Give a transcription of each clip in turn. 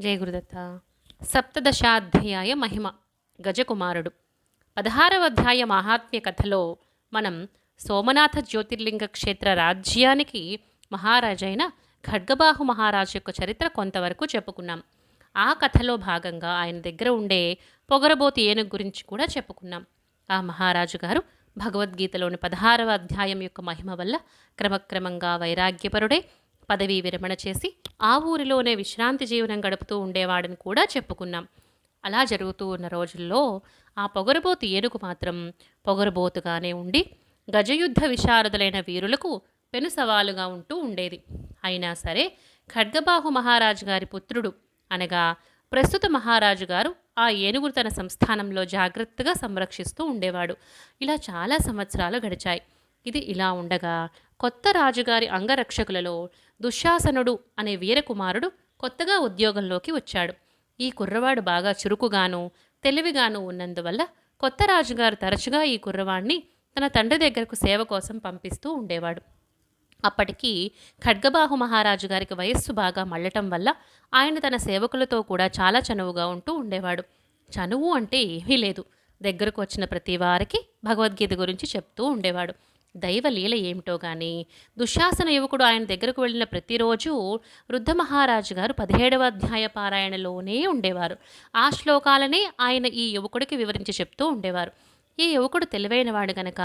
జయ గురుదత్త. సప్తదశాధ్యాయ మహిమ. గజకుమారుడు. పదహారవ అధ్యాయ మహాత్మ్య కథలో మనం సోమనాథ జ్యోతిర్లింగ క్షేత్ర రాజ్యానికి మహారాజైన ఖడ్గబాహు మహారాజు యొక్క చరిత్ర కొంతవరకు చెప్పుకున్నాం. ఆ కథలో భాగంగా ఆయన దగ్గర ఉండే పొగరబోతి ఏనుగు గురించి కూడా చెప్పుకున్నాం. ఆ మహారాజు గారు భగవద్గీతలోని పదహారవ అధ్యాయం యొక్క మహిమ వల్ల క్రమక్రమంగా వైరాగ్యపరుడే పదవీ విరమణ చేసి ఆ ఊరిలోనే విశ్రాంతి జీవనం గడుపుతూ ఉండేవాడని కూడా చెప్పుకున్నాం. అలా జరుగుతూ ఉన్న రోజుల్లో ఆ పొగరబోతు ఏనుగు మాత్రం పొగరబోతుగానే ఉండి గజయుద్ధ విశారదులైన వీరులకు పెను సవాలుగా ఉంటూ ఉండేది. అయినా సరే ఖడ్గబాహు మహారాజు గారి పుత్రుడు అనగా ప్రస్తుత మహారాజు గారు ఆ ఏనుగురు తన సంస్థానంలో జాగ్రత్తగా సంరక్షిస్తూ ఉండేవాడు. ఇలా చాలా సంవత్సరాలు గడిచాయి. ఇది ఇలా ఉండగా కొత్త రాజుగారి అంగరక్షకులలో దుశ్శాసనుడు అనే వీరకుమారుడు కొత్తగా ఉద్యోగంలోకి వచ్చాడు. ఈ కుర్రవాడు బాగా చురుకుగాను తెలివిగాను ఉన్నందువల్ల కొత్త రాజుగారు తరచుగా ఈ కుర్రవాణ్ణి తన తండ్రి దగ్గరకు సేవ కోసం పంపిస్తూ ఉండేవాడు. అప్పటికి ఖడ్గబాహు మహారాజు గారికి వయస్సు బాగా మళ్ళటం వల్ల ఆయన తన సేవకులతో కూడా చాలా చనువుగా ఉంటూ ఉండేవాడు. చనువు అంటే ఏమీ లేదు. దగ్గరకు వచ్చిన ప్రతి వారికి భగవద్గీత గురించి చెప్తూ ఉండేవాడు. దైవలీల ఏమిటో గాని దుశ్శాసన యువకుడు ఆయన దగ్గరకు వెళ్ళిన ప్రతిరోజు వృద్ధ మహారాజు గారు పదిహేడవ అధ్యాయ పారాయణలోనే ఉండేవారు. ఆ శ్లోకాలనే ఆయన ఈ యువకుడికి వివరించి చెప్తూ ఉండేవారు. ఈ యువకుడు తెలివైనవాడు గనక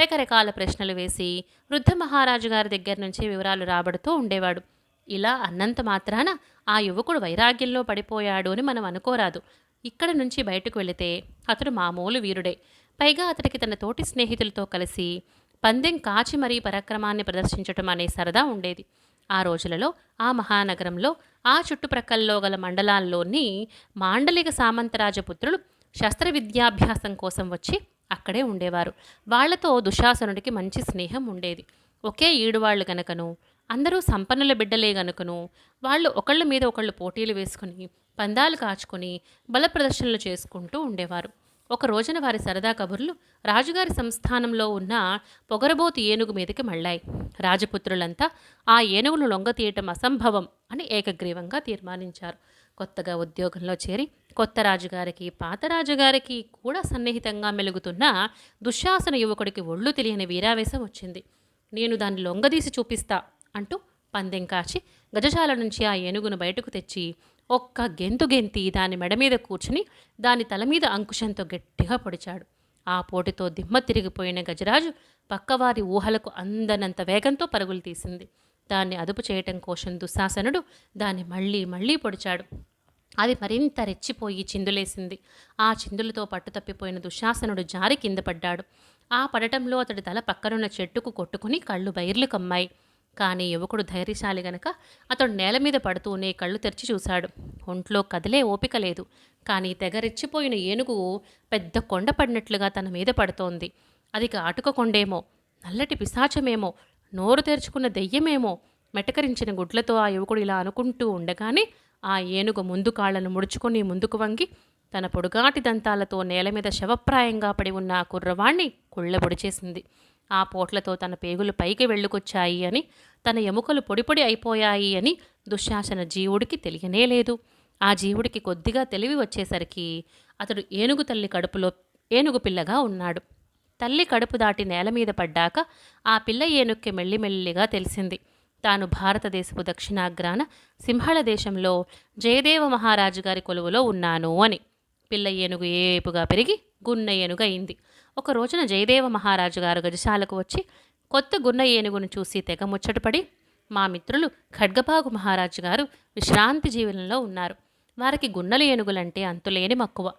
రకరకాల ప్రశ్నలు వేసి వృద్ధ మహారాజు గారి దగ్గర నుంచి వివరాలు రాబడుతూ ఉండేవాడు. ఇలా అన్నంత మాత్రాన ఆ యువకుడు వైరాగ్యంలో పడిపోయాడు అని మనం అనుకోరాదు. ఇక్కడ నుంచి బయటకు వెళితే అతడు మామూలు వీరుడే. పైగా అతడికి తన తోటి స్నేహితులతో కలిసి పందెం కాచి మరీ పరాక్రమాన్ని ప్రదర్శించటం అనే సరదా ఉండేది. ఆ రోజులలో ఆ మహానగరంలో ఆ చుట్టుప్రక్కల్లో గల మండలాల్లోని మాండలిక సామంతరాజపుత్రులు శస్త్ర విద్యాభ్యాసం కోసం వచ్చి అక్కడే ఉండేవారు. వాళ్ళతో దుశాసనుడికి మంచి స్నేహం ఉండేది. ఒకే ఈడువాళ్ళు గనకను అందరూ సంపన్నుల బిడ్డలే గనుకను వాళ్ళు ఒకళ్ళ మీద ఒకళ్ళు పోటీలు వేసుకుని పందాలు కాచుకొని బల ప్రదర్శనలు చేసుకుంటూ ఉండేవారు. ఒక రోజున వారి సరదా కబుర్లు రాజుగారి సంస్థానంలో ఉన్న పొగరబోతు ఏనుగు మీదకి మళ్ళాయి. రాజపుత్రులంతా ఆ ఏనుగును లొంగతీయటం అసంభవం అని ఏకగ్రీవంగా తీర్మానించారు. కొత్తగా ఉద్యోగంలో చేరి కొత్త రాజుగారికి పాత రాజుగారికి కూడా సన్నిహితంగా మెలుగుతున్న దుశ్శాసన యువకుడికి ఒళ్ళు తెలియని వీరావేశం వచ్చింది. నేను దాన్ని లొంగదీసి చూపిస్తా అంటూ పందెం కాచి గజశాల నుంచి ఆ ఏనుగును బయటకు తెచ్చి ఒక్క గెంతు గెంతి దాని మెడ మీద కూర్చుని దాని తల మీద అంకుశంతో గట్టిగా పొడిచాడు. ఆ పోటుతో దిమ్మ తిరిగిపోయిన గజరాజు పక్కవారి ఊహలకు అందనంత వేగంతో పరుగులు తీసింది. దాన్ని అదుపు చేయటం కోసం దుశ్శాసనుడు దాన్ని మళ్ళీ మళ్ళీ పొడిచాడు. అది మరింత రెచ్చిపోయి చిందులేసింది. ఆ చిందులతో పట్టు తప్పిపోయిన దుశ్శాసనుడు జారి కింద పడ్డాడు. ఆ పడటంలో అతడి తల పక్కనున్న చెట్టుకు కొట్టుకుని కళ్ళు బైర్లు కమ్మాయి. కానీ యువకుడు ధైర్యశాలి గనక అతడు నేల మీద పడుతూనే కళ్ళు తెరిచి చూశాడు. ఒంట్లో కదిలే ఓపిక లేదు. కానీ తెగరెచ్చిపోయిన ఏనుగు పెద్ద కొండ పడినట్లుగా తన మీద పడుతోంది. అది కాటుక కొండేమో నల్లటి పిశాచమేమో నోరు తెరుచుకున్న దెయ్యమేమో మెటకరించిన గుడ్లతో ఆ యువకుడు ఇలా అనుకుంటూ ఉండగానే ఆ ఏనుగు ముందు కాళ్ళను ముడుచుకొని ముందుకు వంగి తన పొడుగాటి దంతాలతో నేల మీద శవప్రాయంగా పడి ఉన్న ఆ కుర్రవాణ్ణి కుళ్ళబొడిచేసింది. ఆ పోట్లతో తన పేగులు పైకి వెళ్ళుకొచ్చాయి అని తన ఎముకలు పొడిపొడి అయిపోయాయి అని దుశ్శాసన జీవుడికి తెలియనే లేదు. ఆ జీవుడికి కొద్దిగా తెలివి వచ్చేసరికి అతడు ఏనుగు తల్లి కడుపులో ఏనుగు పిల్లగా ఉన్నాడు. తల్లి కడుపు దాటి నేల మీద పడ్డాక ఆ పిల్ల ఏనుక్కి మెల్లిమెల్లిగా తెలిసింది. తాను భారతదేశపు దక్షిణాగ్రాన సింహళ దేశంలో జయదేవ మహారాజు గారి కొలువులో ఉన్నాను అని. పిల్ల ఏనుగు ఏపుగా పెరిగి గున్న ఏనుగు అయింది ఒక రోజున జయదేవ మహారాజు గారు గజశాలకు వచ్చి కొత్త గున్న ఏనుగును చూసి తెగ ముచ్చటపడి మా మిత్రులు ఖడ్గపాగు మహారాజు గారు విశ్రాంతి జీవనంలో ఉన్నారు. వారికి గున్నల ఏనుగులంటే అంతులేని మక్కువ.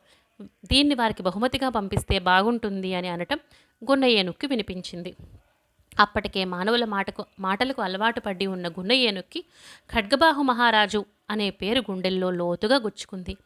దీన్ని వారికి బహుమతిగా పంపిస్తే బాగుంటుంది అని అనటం గున్న ఏనుక్కి వినిపించింది. అప్పటికే మానవుల మాటకు మాటలకు అలవాటు పడి ఉన్న గున్న ఏనుక్కి ఖడ్గబాహు మహారాజు అనే పేరు గుండెల్లో లోతుగా గుచ్చుకుంది.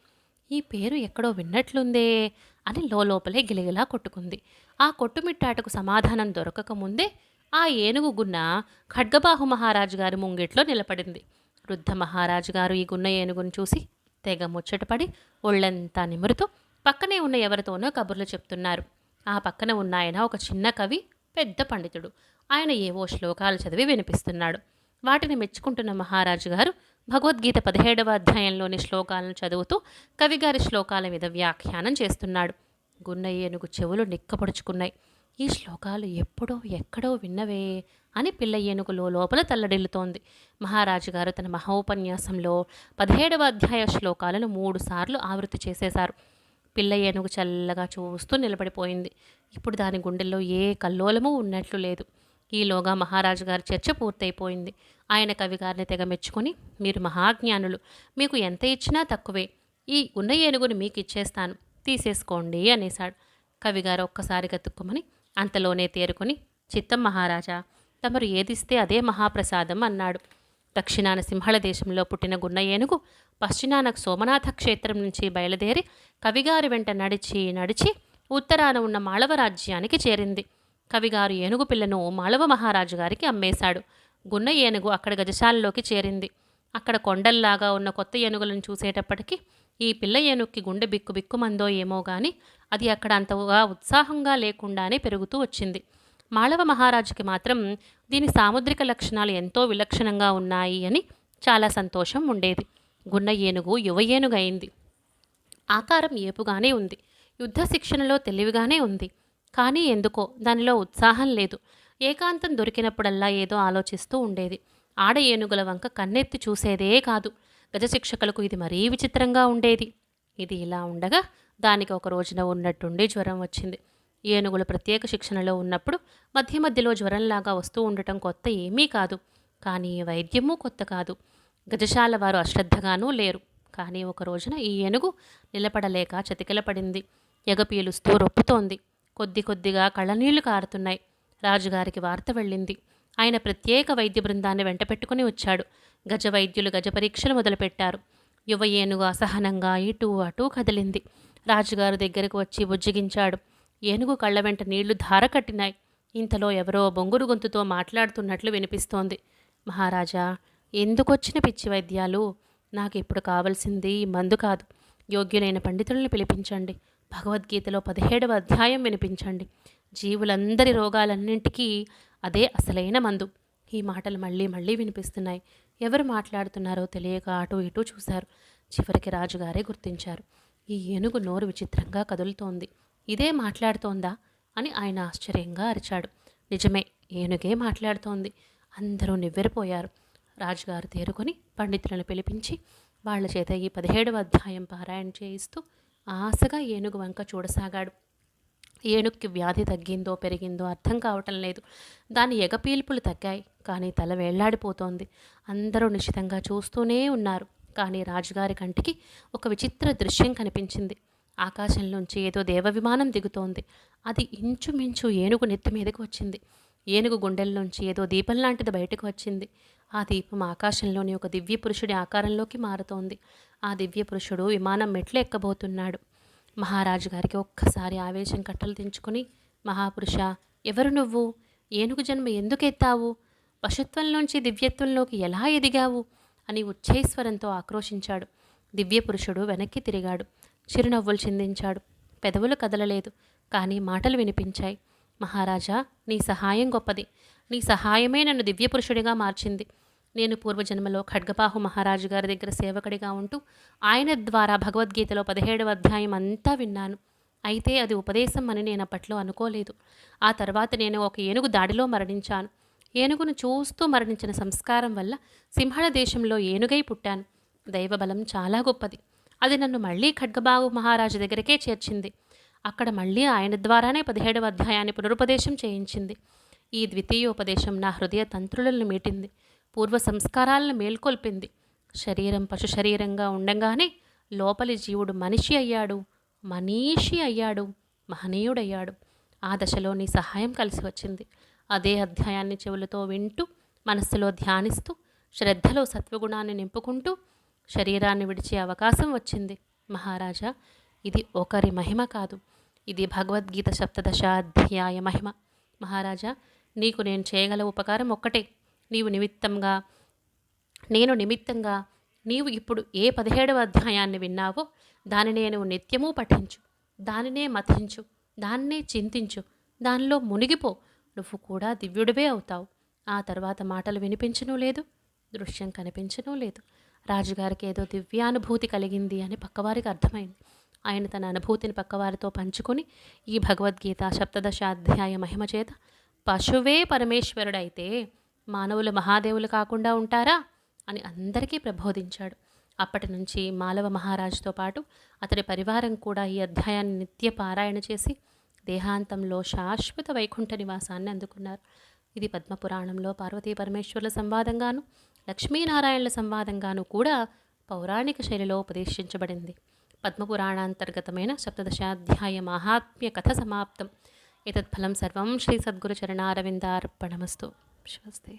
ఈ పేరు ఎక్కడో విన్నట్లుందే అని లోపలే గిలగిలా కొట్టుకుంది. ఆ కొట్టుమిట్టాటకు సమాధానం దొరకక ముందే ఆ ఏనుగు గున్న ఖడ్గబాహు మహారాజు గారి ముంగిట్లో నిలబడింది. వృద్ధ మహారాజు గారు ఈ గున్న ఏనుగును చూసి తెగ ముచ్చటపడి ఒళ్ళంతా నిమురుతూ పక్కనే ఉన్న ఎవరితోనో కబుర్లు చెప్తున్నారు. ఆ పక్కన ఉన్న ఆయన ఒక చిన్న కవి పెద్ద పండితుడు. ఆయన ఏవో శ్లోకాలు చదివి వినిపిస్తున్నాడు. వాటిని మెచ్చుకుంటున్న మహారాజు గారు భగవద్గీత పదిహేడవ అధ్యాయంలోని శ్లోకాలను చదువుతూ కవిగారి శ్లోకాల మీద వ్యాఖ్యానం చేస్తున్నాడు. గున్న ఏనుగు చెవులు నిక్కపడుచుకున్నాయి. ఈ శ్లోకాలు ఎప్పుడో ఎక్కడో విన్నవే అని పిల్ల ఏనుగు లోపల తల్లడిల్లుతోంది. మహారాజు గారు తన మహోపన్యాసంలో పదిహేడవ అధ్యాయ శ్లోకాలను మూడుసార్లు ఆవృత్తి చేసేశారు. పిల్ల ఏనుగు చల్లగా చూస్తూ నిలబడిపోయింది. ఇప్పుడు దాని గుండెల్లో ఏ కల్లోలము ఉన్నట్లు లేదు. ఈలోగా మహారాజు గారి చర్చ పూర్తయిపోయింది. ఆయన కవి గారిని తెగ మెచ్చుకొని మీరు మహాజ్ఞానులు. మీకు ఎంత ఇచ్చినా తక్కువే. ఈ ఉన్న ఏనుగుని మీకు ఇచ్చేస్తాను. తీసేసుకోండి అనేశాడు. కవిగారు ఒక్కసారి గతుక్కుమని అంతలోనే తేరుకొని చిత్తం మహారాజా తమరు ఏదిస్తే అదే మహాప్రసాదం అన్నాడు. దక్షిణాన సింహళ దేశంలో పుట్టిన గున్న ఏనుగు పశ్చిమాన సోమనాథ క్షేత్రం నుంచి బయలుదేరి కవిగారి వెంట నడిచి నడిచి ఉత్తరాన ఉన్న మాళవ రాజ్యానికి చేరింది. కవిగారు ఏనుగు పిల్లను మాళవ మహారాజు గారికి అమ్మేశాడు. గున్న ఏనుగు అక్కడ గజశాలలోకి చేరింది. అక్కడ కొండల్లాగా ఉన్న కొత్త ఏనుగులను చూసేటప్పటికి ఈ పిల్ల ఏనుగుకి గుండె బిక్కు బిక్కుమందో ఏమో గాని అది అక్కడ అంతగా ఉత్సాహంగా లేకుండానే పెరుగుతూ వచ్చింది. మాళవ మహారాజుకి మాత్రం దీని సాముద్రిక లక్షణాలు ఎంతో విలక్షణంగా ఉన్నాయి అని చాలా సంతోషం ఉండేది. గున్న ఏనుగు యువ ఏనుగైంది. ఆకారం ఏపుగానే ఉంది. యుద్ధ శిక్షణలో తెలివిగానే ఉంది. కానీ ఎందుకో దానిలో ఉత్సాహం లేదు. ఏకాంతం దొరికినప్పుడల్లా ఏదో ఆలోచిస్తూ ఉండేది. ఆడ ఏనుగుల వంక కన్నెత్తి చూసేదే కాదు. గజశిక్షకులకు ఇది మరీ విచిత్రంగా ఉండేది. ఇది ఇలా ఉండగా దానికి ఒక రోజున ఉన్నట్టుండి జ్వరం వచ్చింది. ఏనుగులు ప్రత్యేక శిక్షణలో ఉన్నప్పుడు మధ్య మధ్యలో జ్వరంలాగా వస్తూ ఉండటం కొత్త ఏమీ కాదు. కానీ వైద్యమూ కొత్త కాదు. గజశాల వారు అశ్రద్ధగానూ లేరు. కానీ ఒక రోజున ఈ ఏనుగు నిలబడలేక చతికిలపడింది. ఎగ పీలుస్తూ రొప్పుతోంది. కొద్ది కొద్దిగా కళ్ళనీళ్ళు కారుతున్నాయి. రాజుగారికి వార్త వెళ్ళింది. ఆయన ప్రత్యేక వైద్య బృందాన్ని వెంట పెట్టుకుని వచ్చాడు. గజ వైద్యులు గజ పరీక్షలు మొదలుపెట్టారు. యువ ఏనుగు అసహనంగా ఇటూ అటూ కదిలింది. రాజుగారు దగ్గరకు వచ్చి బుజ్జిగించాడు. ఏనుగు కళ్ళ వెంట నీళ్ళు ధార కట్టినాయి. ఇంతలో ఎవరో బొంగురు గొంతుతో మాట్లాడుతున్నట్లు వినిపిస్తోంది. మహారాజా ఎందుకొచ్చిన పిచ్చి వైద్యాలు? నాకు ఇప్పుడు కావలసింది మందు కాదు. యోగ్యులైన పండితులను పిలిపించండి. భగవద్గీతలో పదిహేడవ అధ్యాయం వినిపించండి. జీవులందరి రోగాలన్నింటికీ అదే అసలైన మందు. ఈ మాటలు మళ్ళీ మళ్ళీ వినిపిస్తున్నాయి. ఎవరు మాట్లాడుతున్నారో తెలియక అటు ఇటు చూశారు. చివరికి రాజుగారే గుర్తించారు. ఈ ఏనుగు నోరు విచిత్రంగా కదులుతోంది. ఇదే మాట్లాడుతోందా? అని ఆయన ఆశ్చర్యంగా అరిచాడు. నిజమే ఏనుగే మాట్లాడుతోంది. అందరూ నివ్వెరపోయారు. రాజుగారు తేరుకొని పండితులను పిలిపించి వాళ్ళ చేత ఈ పదిహేడవ అధ్యాయం పారాయణ చేయిస్తూ ఆశగా ఏనుగు వంక చూడసాగాడు. ఏనుగుకి వ్యాధి తగ్గిందో పెరిగిందో అర్థం కావటం లేదు. దాని ఎగపీల్పులు తగ్గాయి. కానీ తల వేళ్ళాడిపోతోంది. అందరూ నిశ్చితంగా చూస్తూనే ఉన్నారు. కానీ రాజుగారి కంటికి ఒక విచిత్ర దృశ్యం కనిపించింది. ఆకాశంలోంచి ఏదో దేవ విమానం దిగుతోంది. అది ఇంచుమించు ఏనుగు నెత్తి మీదకి వచ్చింది. ఏనుగు గుండెల్లోంచి ఏదో దీపం లాంటిది బయటకు వచ్చింది. ఆ దీపం ఆకాశంలోని ఒక దివ్య పురుషుడి ఆకారంలోకి మారుతోంది. ఆ దివ్య పురుషుడు విమానం మెట్లు ఎక్కబోతున్నాడు. మహారాజు గారికి ఒక్కసారి ఆవేశం కట్టలు తెంచుకొని మహాపురుష ఎవరు నువ్వు? ఏనుగు జన్మ ఎందుకు ఎత్తావు? పశుత్వంలోంచి దివ్యత్వంలోకి ఎలా ఎదిగావు? అని ఉచ్ఛైస్వరంతో ఆక్రోశించాడు. దివ్య పురుషుడు వెనక్కి తిరిగాడు. చిరునవ్వులు చిందించాడు. పెదవులు కదలలేదు. కానీ మాటలు వినిపించాయి. మహారాజా నీ సహాయం గొప్పది. నీ సహాయమే నన్ను దివ్యపురుషుడిగా మార్చింది. నేను పూర్వజన్మలో ఖడ్గపాహు మహారాజు గారి దగ్గర సేవకుడిగా ఉంటూ ఆయన ద్వారా భగవద్గీతలో పదిహేడవ అధ్యాయం అంతా విన్నాను. అయితే అది ఉపదేశం అని నేను అప్పట్లో అనుకోలేదు. ఆ తర్వాత నేను ఒక ఏనుగు దాడిలో మరణించాను. ఏనుగును చూస్తూ మరణించిన సంస్కారం వల్ల సింహళ దేశంలో ఏనుగై పుట్టాను. దైవబలం చాలా గొప్పది. అది నన్ను మళ్ళీ ఖడ్గబాగు మహారాజు దగ్గరకే చేర్చింది. అక్కడ మళ్ళీ ఆయన ద్వారానే పదిహేడవ అధ్యాయాన్ని పునరుపదేశం చేయించింది. ఈ ద్వితీయోపదేశం నా హృదయ తంత్రులను మీటింది పూర్వ సంస్కారాలను మేల్కొల్పింది. శరీరం పశు శరీరంగా ఉండగానే లోపలి జీవుడు మనిషి అయ్యాడు మనీషి అయ్యాడు మహనీయుడయ్యాడు. ఆ దశలో నీ సహాయం కలిసి వచ్చింది. అదే అధ్యాయాన్ని చెవులతో వింటూ మనస్సులో ధ్యానిస్తూ శ్రద్ధలో సత్వగుణాన్ని నింపుకుంటూ శరీరాన్ని విడిచే అవకాశం వచ్చింది. మహారాజా ఇది ఒకరి మహిమ కాదు. ఇది భగవద్గీత సప్తదశ అధ్యాయ మహిమ. మహారాజా నీకు నేను చేయగల ఉపకారం ఒక్కటే. నీవు నిమిత్తంగా నేను నిమిత్తంగా నీవు ఇప్పుడు ఏ పదిహేడవ అధ్యాయాన్ని విన్నావో దానినే నువ్వు నిత్యము పఠించు. దానినే మథించు. దాన్నే చింతించు. దానిలో మునిగిపో. నువ్వు కూడా దివ్యుడివే అవుతావు. ఆ తర్వాత మాటలు వినిపించనూ లేదు దృశ్యం కనిపించను లేదు. రాజుగారికి ఏదో దివ్యానుభూతి కలిగింది అని పక్కవారికి అర్థమైంది. ఆయన తన అనుభూతిని పక్కవారితో పంచుకొని ఈ భగవద్గీత సప్తదశ అధ్యాయ మహిమ చేత పశువే పరమేశ్వరుడైతే మానవులు మహాదేవులు కాకుండా ఉంటారా అని అందరికీ ప్రబోధించాడు. అప్పటి నుంచి మాలవ మహారాజుతో పాటు అతడి పరివారం కూడా ఈ అధ్యాయాన్ని నిత్య పారాయణ చేసి దేహాంతంలో శాశ్వత వైకుంఠ నివాసాన్ని అందుకున్నారు. ఇది పద్మపురాణంలో పార్వతీ పరమేశ్వరుల సంవాదంగాను లక్ష్మీనారాయణుల సంవాదంగాను కూడా పౌరాణిక శైలిలో ఉపదేశించబడింది. పద్మపురాణాంతర్గతమైన సప్తదశాధ్యాయ మాహాత్మ్య కథ సమాప్తం ఏతత్ఫలం సర్వం శ్రీ సద్గురుచరణారవిందార్పణమస్తు శివస్తే